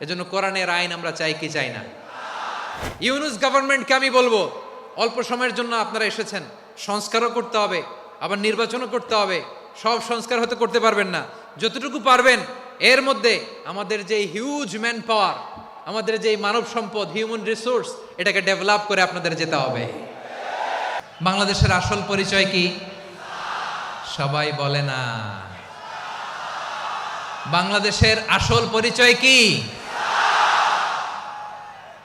এজন্য কোরআনের আইন আমরা চাই কি চাই না? ইউনুস গভর্নমেন্টকে আমি বলব, অল্প সময়ের জন্য আপনারা এসেছেন, সংস্কারও করতে হবে, আবার নির্বাচনও করতে হবে, সব সংস্কার হতে করতে পারবেন না। যতটুকু পারবেন, এর মধ্যে আমাদের যে হিউজ ম্যান পাওয়ার আমাদের যে মানব সম্পদ হিউম্যান রিসোর্স এটাকে ডেভেলপ করে আপনাদের যেতে হবে। বাংলাদেশের আসল পরিচয় কি? সবাই বলে না। বাংলাদেশের আসল পরিচয় কি?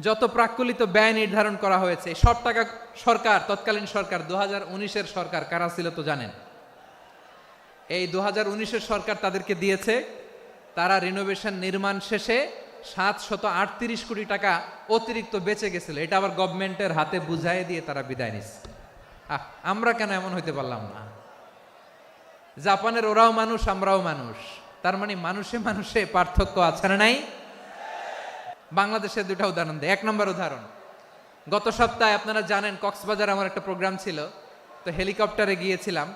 যত প্রাক্কলিত ব্যয় নির্ধারণ করা হয়েছে সব টাকা সরকার তৎকালীন সরকার দু হাজার সরকার কারা ছিল তো জানেন? এই দু হাজার সরকার তাদেরকে দিয়েছে তারা রিনোভেশন নির্মাণ শেষে সাত শত আটত্রিশ কোটি টাকা অতিরিক্ত বেঁচে গেছিল। এটা আবার গভর্নমেন্টের হাতে বুঝাই দিয়ে তারা বিদায় আহ, আমরা কেন এমন হইতে পারলাম না? জাপানের ওরাও মানুষ আমরাও মানুষ। তার মানে মানুষে মানুষে পার্থক্য আছে না নাই? বাংলাদেশের দুটা উদাহরণ দেয় এক নম্বর উদাহরণ, গত সপ্তাহে আপনারা জানেন কক্সবাজার আমার একটা প্রোগ্রাম ছিল, তো হেলিকপ্টারে গিয়েছিলাম।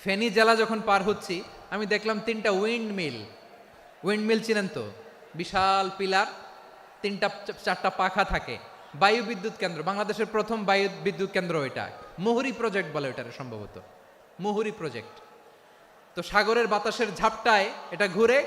ফেনী জেলা যখন পার হচ্ছি, আমি দেখলাম তিনটা উইন্ড মিল উইন্ড মিল চিনেন তো? বিশাল পিলার, তিনটা, চারটা পাখা থাকে। বায়ু বিদ্যুৎ কেন্দ্র, বাংলাদেশের প্রথম বায়ু বিদ্যুৎ কেন্দ্র এটা মুহুরি প্রজেক্ট বলে ওটার সম্ভবত। মুহুরি প্রজেক্ট। তো সাগরের বাতাসের ঝাপটায় এটা ঘুরে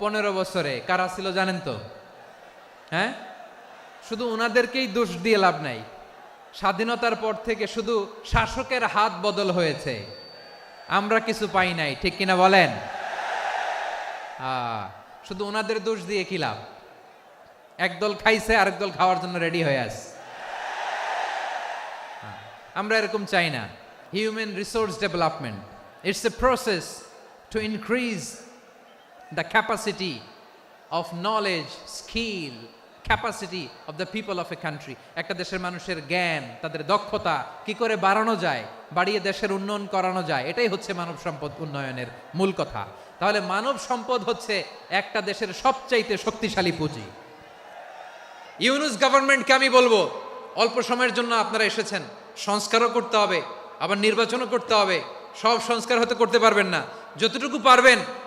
পনেরো বছরে, কারা ছিল জানেন তো? হ্যাঁ? শুধু ওনাদেরকেই দোষ দিয়ে লাভ নাই। স্বাধীনতার পর থেকে শুধু শাসকের হাত বদল হয়েছে। আমরা কিছু পাই নাই, ঠিক কিনা বলেন? শুধু ওনাদের দোষ দিয়ে কি লাভ? একদল খাইছে, আরেক দল খাওয়ার জন্য রেডি হয়ে আস। আমরা এরকম চাই না। Human resource development it's a process to increase the capacity of knowledge, skill, capacity of the people of a country একটা দেশের মানুষের জ্ঞান তাদের দক্ষতা কি করে বাড়ানো যায়? বাড়িয়ে দেশের উন্নয়ন করানো যায়? এটাই হচ্ছে মানব সম্পদ উন্নয়নের মূল কথা। তাহলে মানব সম্পদ হচ্ছে একটা দেশের সবচাইতে শক্তিশালী পুঁজি। ইউনুস গভর্নমেন্টকে আমি বলব অল্প সময়ের জন্য আপনারা এসেছেন সংস্কারও করতে হবে আবার নির্বাচনও করতে হবে। সব সংস্কার হয়তো করতে পারবেন না। যতটুকু পারবেন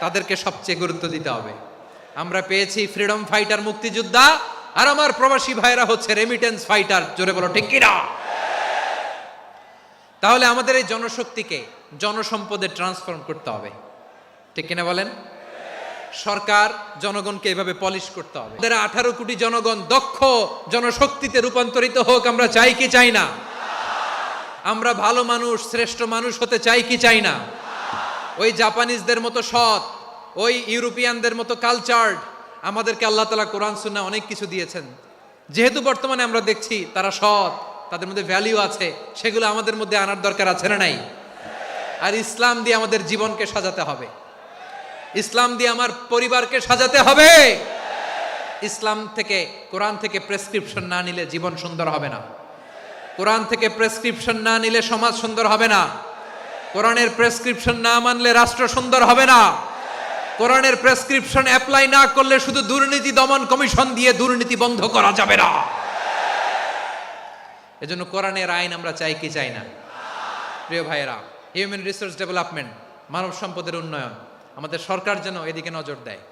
তাদেরকে সবচেয়ে গুরুত্ব দিতে হবে। আমরা পেয়েছি ফ্রিডম ফাইটার মুক্তিযোদ্ধা আর আমার প্রবাসী ভাইরা হচ্ছে রেমিটেন্স ফাইটার জোরে বলো, ঠিক কিনা? তাহলে আমাদের এই জনশক্তিকে জনসম্পদে ট্রান্সফর্ম করতে হবে। ঠিক কিনা বলেন? সরকার জনগণকে এভাবে পলিশ করতে হবে। আমাদের আঠারো কোটি জনগণ দক্ষ, জনশক্তিতে রূপান্তরিত হোক, আমরা চাই কি চাই না? আমরা ভালো মানুষ, শ্রেষ্ঠ মানুষ হতে চাই কি চাই না? ওই জাপানিজদের মতো সৎ, ওই ইউরোপিয়ানদের মতো কালচার্ড আমাদেরকে আল্লাহ তালা কোরআন সুন্না অনেক কিছু দিয়েছেন। যেহেতু বর্তমানে আমরা দেখছি তারা সৎ, তাদের মধ্যে ভ্যালিউ আছে, সেগুলো আমাদের মধ্যে আনার দরকার আছে না নাই? আর ইসলাম দিয়ে আমাদের জীবনকে সাজাতে হবে। ইসলাম দিয়ে আমার পরিবারকে সাজাতে হবে। ইসলাম থেকে, কোরআন থেকে প্রেসক্রিপশন না নিলে জীবন সুন্দর হবে না। কোরআন থেকে প্রেসক্রিপশন না নিলে সমাজ সুন্দর হবে না। কোরআনের প্রেসক্রিপশন না মানলে রাষ্ট্র সুন্দর হবে না। কোরআনের প্রেসক্রিপশন অ্যাপ্লাই না করলে শুধু দুর্নীতি দমন কমিশন দিয়ে দুর্নীতি বন্ধ করা যাবে না। এজন্য কোরআনের আইন আমরা চাই কি চাই না। প্রিয় ভাইয়েরা, হিউম্যান রিসোর্স ডেভেলপমেন্ট, মানব সম্পদের উন্নয়ন, আমাদের সরকার যেন এদিকে নজর দেয়।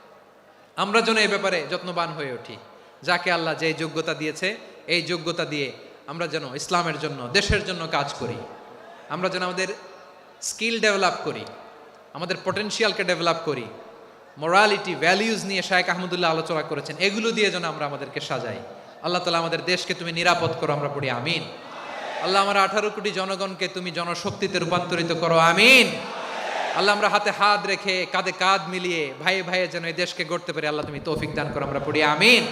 আমরা যেন এই ব্যাপারে যত্নবান হয়ে উঠি। যাকে আল্লাহ যে যোগ্যতা দিয়েছে, এই যোগ্যতা দিয়ে আমরা যেন ইসলামের জন্য, দেশের জন্য কাজ করি। আমরা যেন আমাদের স্কিল ডেভেলপ করি, আমাদের পটেনশিয়ালকে ডেভেলপ করি মোরালিটি ভ্যালিউজ নিয়ে শায়েক আহমদুল্লাহ আলোচনা করেছেন, এগুলো দিয়ে যেন আমরা আমাদেরকে সাজাই। আল্লাহ তালা আমাদের দেশকে তুমি নিরাপদ করো, আমরা পড়ি, আমিন। আল্লাহ আমার আঠারো কোটি জনগণকে তুমি জনশক্তিতে রূপান্তরিত করো, আমিন। আল্লাহ আমরা হাতে হাত রেখে কাঁধে কাঁধ মিলিয়ে ভাইয়ে ভাইয়ে যেন এই দেশকে গড়তে পারি, আল্লাহ তুমি তৌফিক দান করো, আমরা পড়ি, আমিন।